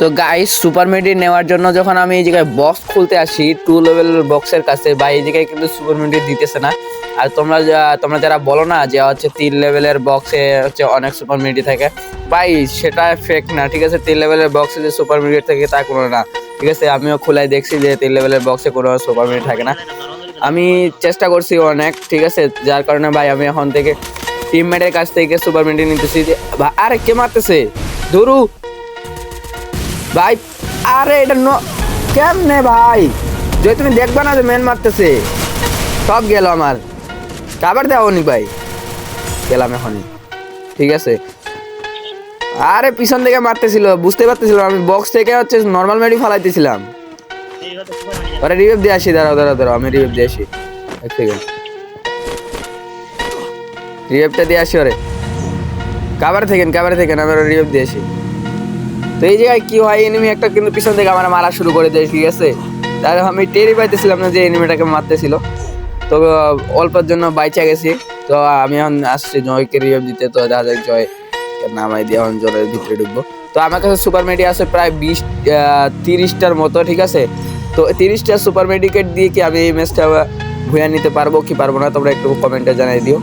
তো guys super মেডি নেওয়ার জন্য যখন আমি এই জায়গায় বক্স খুলতে আসি টু লেভেলের বক্সের কাছে, বা এই জায়গায় কিন্তু সুপার মেডি দিতেছে না। আর তোমরা তোমরা যারা বলো না যে হচ্ছে তিন লেভেলের বক্সে হচ্ছে অনেক সুপার মেডি থাকে, ভাই সেটা ফেক না, ঠিক আছে? তিন লেভেলের বক্সে যে সুপার মেডি থাকে, তা কোনো না। ঠিক আছে? আমিও খোলাই দেখছি যে তিন লেভেলের বক্সে কোনো সুপার মেডি থাকে না। আমি চেষ্টা করছি অনেক, ঠিক আছে? যার কারণে ভাই, আমি এখন থেকে টিমমেটের কাছ থেকে সুপার মেডি নিতেছি যে আরে কে মারতেছে? ধরু ভাই, আরে এটা ন, কেমনে ভাই? যদি তুমি দেখবে না যে মেন মারতেছে। সব গেল আমার। কাবার দেওয়া নি ভাই। গেলাম এখনই। ঠিক আছে। আরে পিছন থেকে মারতেছিল, বুঝতে পারতেছিল আমি বক্স থেকে হচ্ছে নর্মাল মেডি ফালাইতেছিলাম। আরে রিভেভ দিয়ে আসি, দাঁড়াও দাঁড়াও দাঁড়াও, আমি রিভেভ দিয়ে আসি। এক সেকেন্ড রিভেভটা দিয়ে আসি ওরে। কাবার থেকেন কাবার থেকেন, আমি রিভেভ দিয়ে আসি। তো এই জায়গায় কি হয় এনিমি একটা কিন্তু পিছন থেকে আমার মারা শুরু করে দেয়, ঠিক আছে? তাহলে আমি টেরি পাইতেছিলাম না যে এনিমিটাকে মারতেছিল। তো অল্পের জন্য বাইচা গেছি। তো, আমি এখন আসছি জয়কে রিভিউ দিতে। তো যাক জয় নামাই দিয়ে এখন জলের ভিতরে ঢুকবো। তো, আমার কাছে সুপার মেডি আছে প্রায় বিশ তিরিশটার মতো, ঠিক আছে? তো তিরিশটা সুপার মেডিকেট দিয়ে কি আমি এই ম্যাচটা ভুয়া নিতে পারব, কি পারব না, তোমরা একটু কমেন্টে জানাই দিও।